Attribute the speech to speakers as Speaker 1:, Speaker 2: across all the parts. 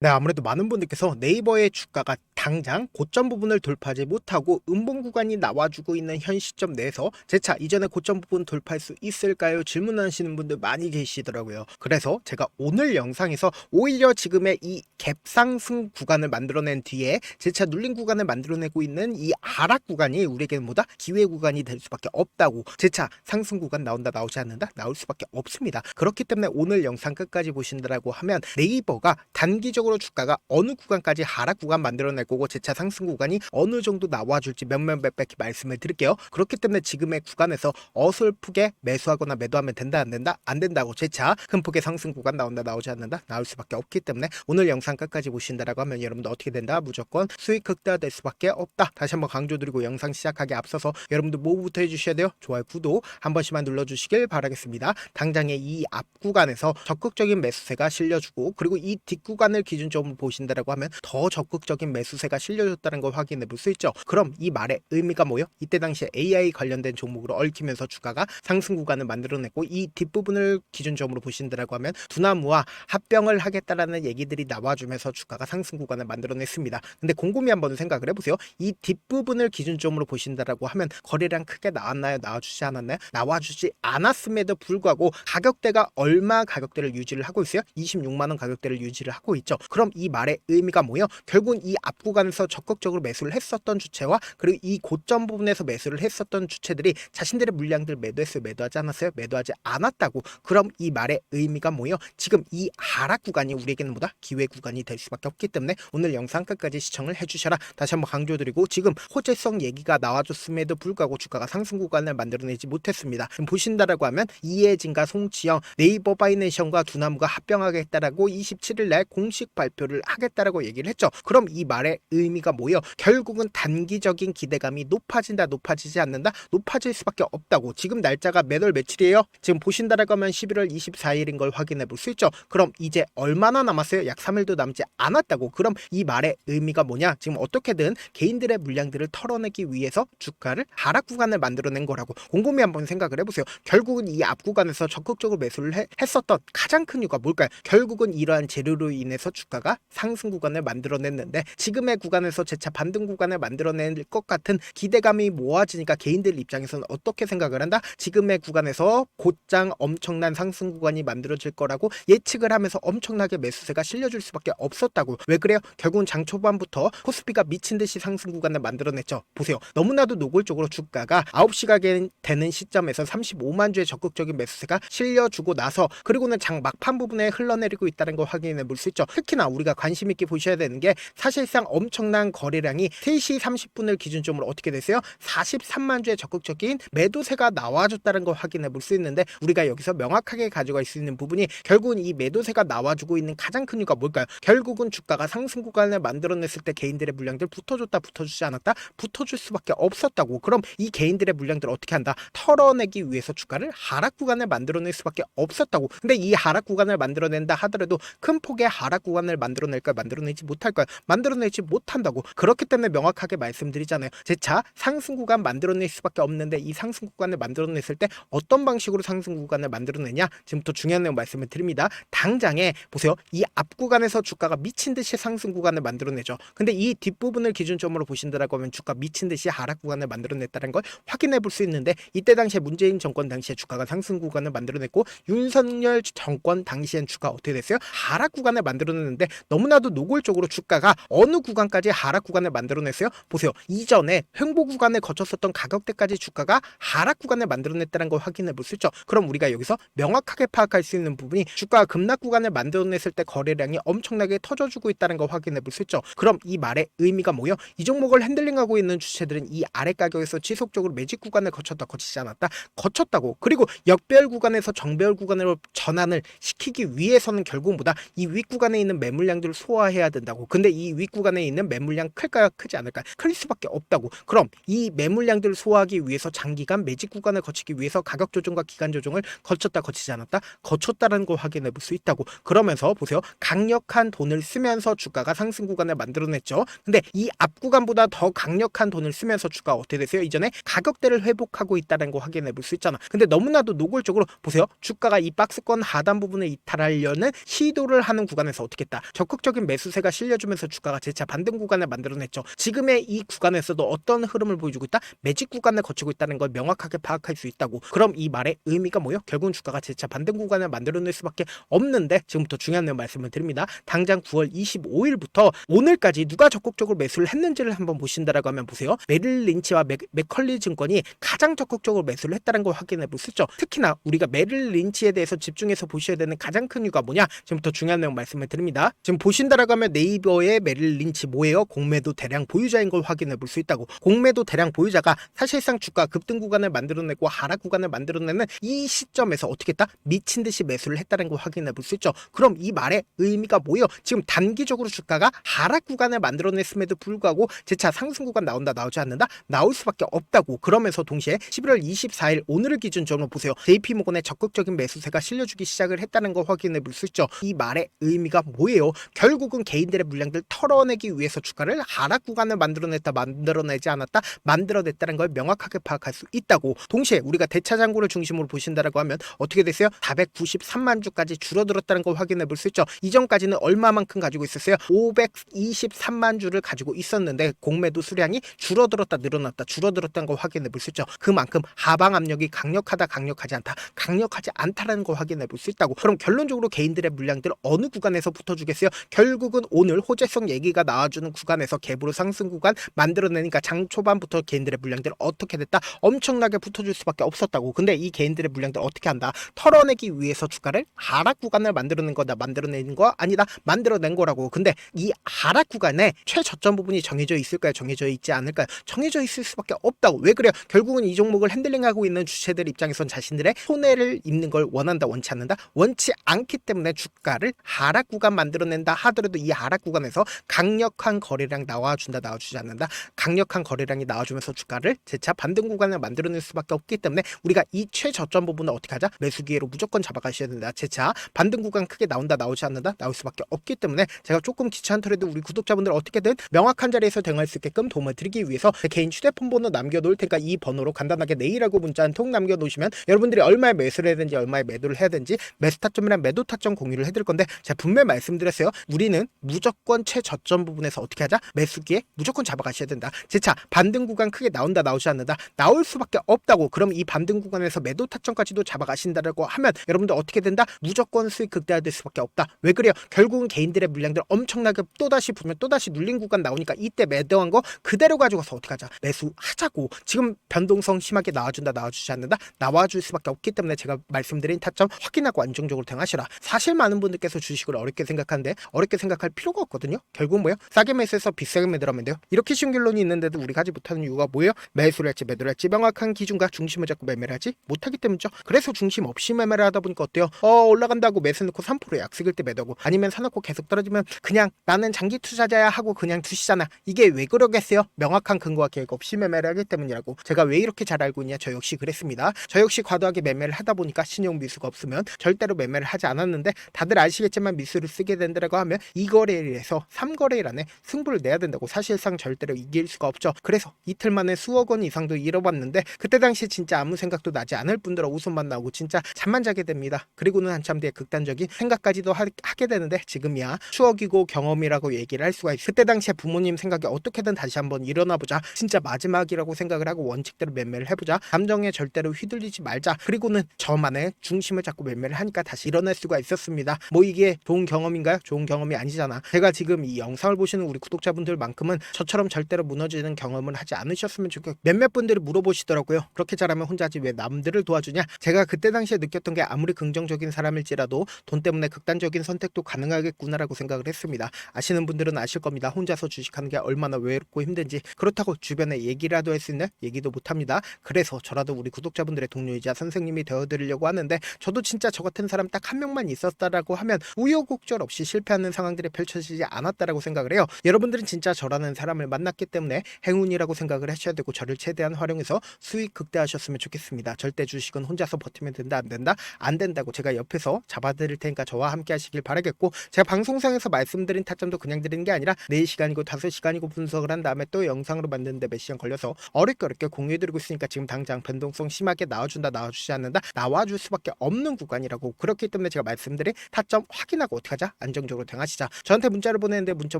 Speaker 1: 네, 아무래도 많은 분들께서 네이버의 주가가 당장 고점 부분을 돌파하지 못하고 음봉 구간이 나와주고 있는 현 시점 내에서 재차 이전에 고점 부분 돌파할 수 있을까요? 질문하시는 분들 많이 계시더라고요. 그래서 제가 오늘 영상에서 오히려 지금의 이 갭상승 구간을 만들어낸 뒤에 재차 눌린 구간을 만들어내고 있는 이 하락 구간이 우리에게는 뭐다? 기회 구간이 될 수밖에 없다고 재차 상승 구간 나온다 나오지 않는다 나올 수밖에 없습니다. 그렇기 때문에 오늘 영상 끝까지 보신다라고 하면 네이버가 단기적으로 주가가 어느 구간까지 하락 구간 만들어낼 거고 재차 상승 구간이 어느 정도 나와줄지 몇몇 몇백 말씀을 드릴게요. 그렇기 때문에 지금의 구간에서 어설프게 매수하거나 매도하면 된다 안 된다 안 된다고 재차 큰 폭의 상승 구간 나온다 나오지 않는다 나올 수밖에 없기 때문에 오늘 영상 끝까지 보신다라고 하면 여러분들 어떻게 된다 무조건 수익 극대화될 수밖에 없다. 다시 한번 강조드리고 영상 시작하기 앞서서 여러분들 뭐부터 해주셔야 돼요? 좋아요 구독 한 번씩만 눌러주시길 바라겠습니다. 당장의 이 앞 구간에서 적극적인 매수세가 실려주고 그리고 이 뒷 구간을 기준점으로 보신다라고 하면 더 적극적인 매수세 가 실려줬다는 걸 확인해 볼 수 있죠. 그럼 이 말의 의미가 뭐요? 이때 당시에 AI 관련된 종목으로 얽히면서 주가가 상승 구간을 만들어냈고 이 뒷부분을 기준점으로 보신다라고 하면 두나무와 합병을 하겠다라는 얘기들이 나와주면서 주가가 상승 구간을 만들어냈습니다. 근데 곰곰이 한번 생각을 해보세요. 이 뒷부분을 기준점으로 보신다라고 하면 거래량 크게 나왔나요? 나와주지 않았나요? 나와주지 않았음에도 불구하고 가격대가 얼마 가격대를 유지를 하고 있어요? 26만 원 가격대를 유지를 하고 있죠. 그럼 이 말의 의미가 뭐예요? 결국은 이 앞 구간 에서 적극적으로 매수를 했었던 주체와 그리고 이 고점 부분에서 매수를 했었던 주체들이 자신들의 물량들 매도했어요? 매도하지 않았어요? 매도하지 않았다고. 그럼 이 말의 의미가 뭐예요? 지금 이 하락 구간이 우리에게는 뭐다? 기회 구간이 될 수밖에 없기 때문에 오늘 영상 끝까지 시청을 해주셔라. 다시 한번 강조드리고 지금 호재성 얘기가 나와줬음에도 불구하고 주가가 상승 구간을 만들어내지 못했습니다. 보신다라고 하면 이혜진과 송지영 네이버 바이네이션과 두나무가 합병하겠다라고 27일 날 공식 발표를 하겠다라고 얘기를 했죠. 그럼 이 말의 의미가 뭐예요? 결국은 단기적인 기대감이 높아진다, 높아지지 않는다, 높아질 수밖에 없다고. 지금 날짜가 몇월 며칠이에요? 지금 보신다라고 하면 11월 24일인 걸 확인해 볼 수 있죠. 그럼 이제 얼마나 남았어요? 약 3일도 남지 않았다고. 그럼 이 말의 의미가 뭐냐? 지금 어떻게든 개인들의 물량들을 털어내기 위해서 주가를 하락 구간을 만들어낸 거라고. 곰곰이 한번 생각을 해보세요. 결국은 이 앞 구간에서 적극적으로 매수를 해- 했었던 가장 큰 이유가 뭘까요? 결국은 이러한 재료로 인해서 주가가 상승 구간을 만들어냈는데 지금 의 구간에서 재차 반등 구간을 만들어낼 것 같은 기대감이 모아지니까 개인들 입장에서는 어떻게 생각을 한다? 지금의 구간에서 곧장 엄청난 상승 구간이 만들어질 거라고 예측을 하면서 엄청나게 매수세가 실려줄 수밖에 없었다고. 왜 그래요? 결국은 장 초반부터 코스피가 미친 듯이 상승 구간을 만들어냈죠. 보세요. 너무나도 노골적으로 주가가 9시가 되는 시점에서 35만 주의 적극적인 매수세가 실려주고 나서 그리고는 장 막판 부분에 흘러내리고 있다는 걸 확인해 볼 수 있죠. 특히나 우리가 관심 있게 보셔야 되는 게 사실상 엄청난 거래량이 3시 30분을 기준점으로 어떻게 됐어요? 43만 주의 적극적인 매도세가 나와줬다는 걸 확인해 볼 수 있는데 우리가 여기서 명확하게 가져갈 수 있는 부분이 결국은 이 매도세가 나와주고 있는 가장 큰 이유가 뭘까요? 결국은 주가가 상승 구간을 만들어냈을 때 개인들의 물량들 붙어줬다 붙어주지 않았다 붙어줄 수밖에 없었다고 그럼 이 개인들의 물량들 어떻게 한다 털어내기 위해서 주가를 하락 구간을 만들어낼 수밖에 없었다고 근데 이 하락 구간을 만들어낸다 하더라도 큰 폭의 하락 구간을 만들어낼까 만들어내지 못할까요 만들어내지 못한다고. 그렇기 때문에 명확하게 말씀드리잖아요. 재차 상승 구간 만들어낼 수밖에 없는데 이 상승 구간을 만들어냈을 때 어떤 방식으로 상승 구간을 만들어내냐? 지금부터 중요한 내용 말씀을 드립니다. 당장에 보세요. 이 앞 구간에서 주가가 미친 듯이 상승 구간을 만들어내죠. 근데 이 뒷부분을 기준점으로 보신다라고 하면 주가 미친 듯이 하락 구간을 만들어냈다는 걸 확인해 볼 수 있는데 이때 당시에 문재인 정권 당시에 주가가 상승 구간을 만들어냈고 윤석열 정권 당시엔 주가 어떻게 됐어요? 하락 구간을 만들어냈는데 너무나도 노골적으로 주가가 어느 구간 까지 하락 구간을 만들어냈어요? 보세요. 이전에 횡보 구간을 거쳤었던 가격대까지 주가가 하락 구간을 만들어냈다는 걸 확인해 볼 수 있죠. 그럼 우리가 여기서 명확하게 파악할 수 있는 부분이 주가가 급락 구간을 만들어냈을 때 거래량이 엄청나게 터져주고 있다는 걸 확인해 볼 수 있죠. 그럼 이 말의 의미가 뭐예요? 이 종목을 핸들링하고 있는 주체들은 이 아래 가격에서 지속적으로 매직 구간을 거쳤다 거치지 않았다 거쳤다고 그리고 역별 구간에서 정별 구간으로 전환을 시키기 위해서는 결국 보다 이 윗 구간에 있는 매물량들을 소화해야 된다고 근데 이 윗 구간에 있는 매물량 클까요? 크지 않을까요? 클 수밖에 없다고. 그럼 이 매물량들을 소화하기 위해서 장기간 매직 구간을 거치기 위해서 가격 조정과 기간 조정을 거쳤다 거치지 않았다 거쳤다라는 걸 확인해 볼 수 있다고. 그러면서 보세요. 강력한 돈을 쓰면서 주가가 상승 구간을 만들어냈죠. 근데 이 앞 구간보다 더 강력한 돈을 쓰면서 주가가 어떻게 됐어요? 이전에 가격대를 회복하고 있다는 거 확인해 볼 수 있잖아. 근데 너무나도 노골적으로 보세요. 주가가 이 박스권 하단 부분을 이탈하려는 시도를 하는 구간에서 어떻게 했다? 적극적인 매수세가 실려주면서 주가가 재차 반등 구간을 만들어냈죠. 지금의 이 구간에서도 어떤 흐름을 보여주고 있다? 매직 구간을 거치고 있다는 걸 명확하게 파악할 수 있다고. 그럼 이 말의 의미가 뭐요? 결국은 주가가 재차 반등 구간을 만들어낼 수밖에 없는데 지금부터 중요한 말씀을 드립니다. 당장 9월 25일부터 오늘까지 누가 적극적으로 매수를 했는지를 한번 보신다라고 하면 보세요. 메릴 린치와 맥, 맥컬리 증권이 가장 적극적으로 매수를 했다는 걸 확인해 볼 수 있죠. 특히나 우리가 메릴 린치에 대해서 집중해서 보셔야 되는 가장 큰 이유가 뭐냐? 지금부터 중요한 내용 말씀을 드립니다. 지금 보신다라고 하면 네이버의 메릴 린치 뭐예요? 공매도 대량 보유자인 걸 확인해 볼 수 있다고. 공매도 대량 보유자가 사실상 주가 급등 구간을 만들어내고 하락 구간을 만들어내는 이 시점에서 어떻게 했다? 미친 듯이 매수를 했다는 걸 확인해 볼 수 있죠. 그럼 이 말의 의미가 뭐예요? 지금 단기적으로 주가가 하락 구간을 만들어냈음에도 불구하고 재차 상승 구간 나온다 나오지 않는다 나올 수밖에 없다고 그러면서 동시에 11월 24일 오늘을 기준점으로 보세요 JP모건의 적극적인 매수세가 실려주기 시작을 했다는 걸 확인해 볼 수 있죠 이 말의 의미가 뭐예요 결국은 개인들의 물량들 털어내기 위해서 주가를 하락 구간을 만들어냈다 만들어내지 않았다 만들어냈다는 걸 명확하게 파악할 수 있다고 동시에 우리가 대차장고를 중심으로 보신다라고 하면 어떻게 됐어요 493만 주까지 줄어들었다는 걸 확인해 볼 수 있죠 이전까지는 얼마만큼 가지고 있었어요 523만 주를 가지고 있었는데 공매도 수량이 줄어들었다 늘어났다 줄어들었다는 걸 확인해 볼 수 있죠. 그만큼 하방 압력이 강력하다 강력하지 않다 강력하지 않다라는 걸 확인해 볼 수 있다고. 그럼 결론적으로 개인들의 물량들 어느 구간에서 붙어주겠어요? 결국은 오늘 호재성 얘기가 나와 주는 구간에서 갭으로 상승 구간 만들어내니까 장 초반부터 개인들의 물량들 어떻게 됐다? 엄청나게 붙어줄 수밖에 없었다고. 근데 이 개인들의 물량들 어떻게 한다? 털어내기 위해서 주가를 하락 구간을 만들어낸 거다 만들어내는 거 아니다 만들어낸 거라고. 근데 이 하락 구간에 최저점 부분이 정해져 있을까요? 정해져 있지 않을까요? 정해져 있을 수밖에 없다고. 왜 그래요? 결국은 이 종목을 핸들링하고 있는 주체들 입장에선 자신들의 손해를 입는 걸 원한다, 원치 않는다, 원치 않기 때문에 주가를 하락 구간 만들어낸다 하더라도 이 하락 구간에서 강력 한 거래량 나와준다, 나와주지 않는다, 강력한 거래량이 나와주면서 주가를 재차 반등 구간을 만들어낼 수밖에 없기 때문에 우리가 이 최저점 부분을 어떻게 하자? 매수 기회로 무조건 잡아가셔야 된다. 재차 반등 구간 크게 나온다, 나오지 않는다, 나올 수밖에 없기 때문에 제가 조금 귀찮더라도 우리 구독자분들 어떻게든 명확한 자리에서 대응할 수 있게끔 도움을 드리기 위해서 제 개인 휴대폰 번호 남겨놓을 테니까 이 번호로 간단하게 내일하고 문자 한 통 남겨놓으시면 여러분들이 얼마에 매수를 해야 되는지 얼마에 매도를 해야 되는지 매수 타점이랑 매도 타점 공유를 해드릴 건데 제가 분명히 말씀드렸어요. 우리는 무조건 최저점 부분에서 어떻게 하자? 매수기에 무조건 잡아가셔야 된다. 제차 반등 구간 크게 나온다 나오지 않는다 나올 수밖에 없다고 그럼 이 반등 구간에서 매도 타점까지도 잡아가신다라고 하면 여러분들 어떻게 된다? 무조건 수익 극대화될 수밖에 없다. 왜 그래요? 결국은 개인들의 물량들 엄청나게 또다시 보면 또다시 눌린 구간 나오니까 이때 매도한 거 그대로 가져가서 어떻게 하자? 매수하자고. 지금 변동성 심하게 나와준다 나와주지 않는다 나와줄 수밖에 없기 때문에 제가 말씀드린 타점 확인하고 안정적으로 대응하시라. 사실 많은 분들께서 주식을 어렵게 생각하는데 어렵게 생각할 필요가 없거든요. 결국 뭐예요? 싸게 매수해서 비싸게 매도하면 돼요. 이렇게 쉬운 결론이 있는데도 우리가 하지 못하는 이유가 뭐예요? 매수를 할지 매도를 할지 명확한 기준과 중심을 잡고 매매를 하지 못하기 때문이죠. 그래서 중심 없이 매매를 하다 보니까 어때요? 어 올라간다고 매수 넣고 3% 약속일 때 매도하고 아니면 사놓고 계속 떨어지면 그냥 나는 장기 투자자야 하고 그냥 두시잖아. 이게 왜 그러겠어요? 명확한 근거와 계획 없이 매매를 하기 때문이라고. 제가 왜 이렇게 잘 알고 있냐? 저 역시 그랬습니다. 저 역시 과도하게 매매를 하다 보니까 신용 미수가 없으면 절대로 매매를 하지 않았는데 다들 아시겠지만 미수를 쓰게 된다고 하면 2거래일에서 3거래일 안에 승부를 내야 된다고 사실상 절대로 이길 수가 없죠. 그래서 이틀 만에 수억 원 이상도 잃어봤는데 그때 당시 진짜 아무 생각도 나지 않을 뿐더러 웃음만 나오고 진짜 잠만 자게 됩니다. 그리고는 한참 뒤에 극단적인 생각까지도 하, 게 되는데 지금이야 추억이고 경험이라고 얘기를 할 수가 있어. 그때 당시에 부모님 생각이 어떻게든 다시 한번 일어나 보자. 진짜 마지막이라고 생각을 하고 원칙대로 매매를 해보자. 감정에 절대로 휘둘리지 말자. 그리고는 저만의 중심을 잡고 매매를 하니까 다시 일어날 수가 있었습니다. 뭐 이게 좋은 경험인가요? 좋은 경험이 아니잖아. 제가 지금 이 영상을 보시 는 우리 구독자분들만큼은 저처럼 절대로 무너지는 경험을 하지 않으셨으면 좋겠고 몇몇 분들이 물어보시더라고요. 그렇게 잘하면 혼자 하지 왜 남들을 도와주냐? 제가 그때 당시에 느꼈던 게 아무리 긍정적인 사람일지라도 돈 때문에 극단적인 선택도 가능하겠구나라고 생각을 했습니다. 아시는 분들은 아실 겁니다. 혼자서 주식하는 게 얼마나 외롭고 힘든지 그렇다고 주변에 얘기라도 할 수 있는 얘기도 못합니다. 그래서 저라도 우리 구독자분들의 동료이자 선생님이 되어드리려고 하는데 저도 진짜 저 같은 사람 딱 한 명만 있었다라고 하면 우여곡절 없이 실패하는 상황들이 펼쳐지지 않았다라고 생각을 말이에요. 여러분들은 진짜 저라는 사람을 만났기 때문에 행운이라고 생각을 하셔야 되고 저를 최대한 활용해서 수익 극대화하셨으면 좋겠습니다. 절대 주식은 혼자서 버티면 된다 안 된다? 안 된다고 제가 옆에서 잡아드릴 테니까 저와 함께 하시길 바라겠고 제가 방송상에서 말씀드린 타점도 그냥 드리는 게 아니라 4시간이고 5시간이고 분석을 한 다음에 또 영상으로 만드는데 몇 시간 걸려서 어렵게 어렵게 공유해드리고 있으니까 지금 당장 변동성 심하게 나와준다 나와주지 않는다? 나와줄 수밖에 없는 구간이라고. 그렇기 때문에 제가 말씀드린 타점 확인하고 어떻게 하자? 안정적으로 대응하시자. 저한테 문자를 보내는데 문자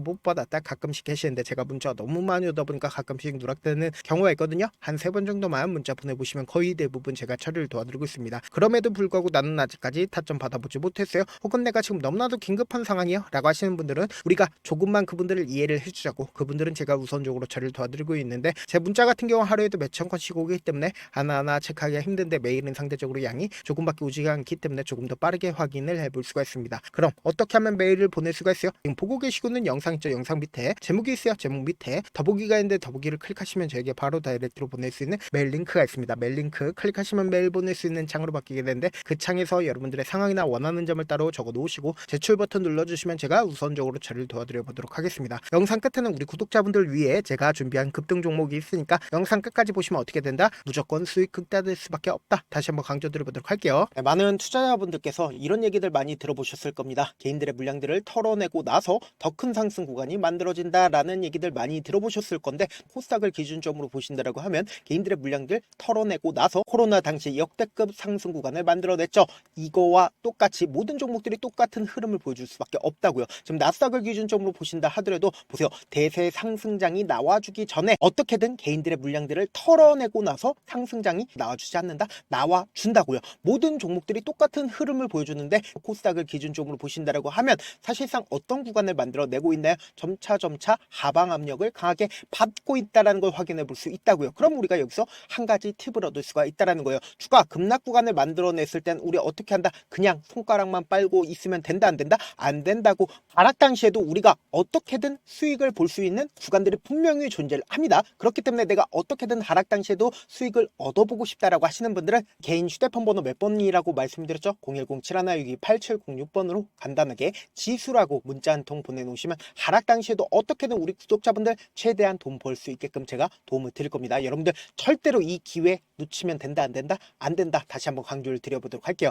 Speaker 1: 못 받았다 가끔씩 계시는데 제가 문자가 너무 많이 오다 보니까 가끔씩 누락되는 경우가 있거든요. 한 세 번 정도만 문자 보내보시면 거의 대부분 제가 처리를 도와드리고 있습니다. 그럼에도 불구하고 나는 아직까지 타점 받아보지 못했어요. 혹은 내가 지금 너무나도 긴급한 상황이요? 라고 하시는 분들은 우리가 조금만 그분들을 이해를 해주자고 그분들은 제가 우선적으로 처리를 도와드리고 있는데 제 문자 같은 경우 하루에도 몇천 건씩 오기 때문에 하나하나 체크하기가 힘든데 메일은 상대적으로 양이 조금밖에 오지가 않기 때문에 조금 더 빠르게 확인을 해볼 수가 있습니다. 그럼 어떻게 하면 메일을 보낼 수가 있어요? 지금 보고 계시고 있는 영상 있죠 영상 밑에 제목이 있어요. 제목 밑에. 더보기가 있는데 더보기를 클릭하시면 저에게 바로 다이렉트로 보낼 수 있는 메일 링크가 있습니다. 메일 링크 클릭하시면 메일 보낼 수 있는 창으로 바뀌게 되는데 그 창에서 여러분들의 상황이나 원하는 점을 따로 적어 놓으시고 제출 버튼 눌러주시면 제가 우선적으로 처리를 도와드려 보도록 하겠습니다. 영상 끝에는 우리 구독자분들 위해 제가 준비한 급등 종목이 있으니까 영상 끝까지 보시면 어떻게 된다? 무조건 수익 극대화될 수밖에 없다. 다시 한번 강조드려 보도록 할게요. 네, 많은 투자자분들께서 이런 얘기들 많이 들어보셨을 겁니다. 개인들의 물량들을 털어내고 나서 더 큰 상승 구간 이 만들어진다라는 얘기들 많이 들어보셨을 건데 코스닥을 기준점으로 보신다라고 하면 개인들의 물량들 털어내고 나서 코로나 당시 역대급 상승 구간을 만들어냈죠. 이거와 똑같이 모든 종목들이 똑같은 흐름을 보여줄 수밖에 없다고요. 지금 나스닥을 기준점으로 보신다 하더라도 보세요. 대세 상승장이 나와주기 전에 어떻게든 개인들의 물량들을 털어내고 나서 상승장이 나와주지 않는다? 나와준다고요. 모든 종목들이 똑같은 흐름을 보여주는데 코스닥을 기준점으로 보신다라고 하면 사실상 어떤 구간을 만들어내고 있나요? 점차 점차 하방 압력을 강하게 받고 있다라는 걸 확인해 볼 수 있다고요. 그럼 우리가 여기서 한 가지 팁을 얻을 수가 있다라는 거예요. 주가 급락 구간을 만들어냈을 땐 우리 어떻게 한다? 그냥 손가락만 빨고 있으면 된다 안 된다? 안 된다고 하락 당시에도 우리가 어떻게든 수익을 볼 수 있는 구간들이 분명히 존재를 합니다. 그렇기 때문에 내가 어떻게든 하락 당시에도 수익을 얻어보고 싶다라고 하시는 분들은 개인 휴대폰 번호 몇 번이라고 말씀드렸죠? 010-7162-8706번으로 간단하게 지수라고 문자 한 통 보내놓으시면 하락 당시에도 어떻게든 우리 구독자분들 최대한 돈 벌 수 있게끔 제가 도움을 드릴 겁니다. 여러분들 절대로 이 기회 놓치면 된다 안 된다? 안 된다. 다시 한번 강조를 드려보도록 할게요.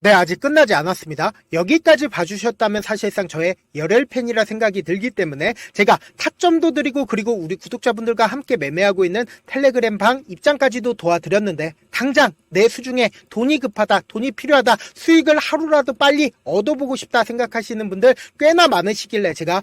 Speaker 1: 네, 아직 끝나지 않았습니다. 여기까지 봐주셨다면 사실상 저의 열혈 팬이라 생각이 들기 때문에 제가 타점도 드리고 그리고 우리 구독자분들과 함께 매매하고 있는 텔레그램 방 입장까지도 도와드렸는데 당장 내 수중에 돈이 급하다, 돈이 필요하다, 수익을 하루라도 빨리 얻어보고 싶다 생각하시는 분들 꽤나 많으시길래 제가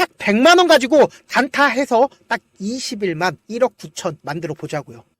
Speaker 1: 딱 100만 원 가지고 단타해서 딱 20일만 1억 9천 만들어 보자고요.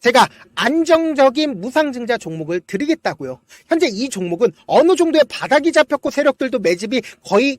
Speaker 1: 제가 안정적인 무상증자 종목을 드리겠다고요. 현재 이 종목은 어느 정도의 바닥이 잡혔고 세력들도 매집이 거의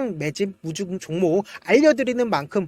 Speaker 1: 매집 무중 종목 알려드리는 만큼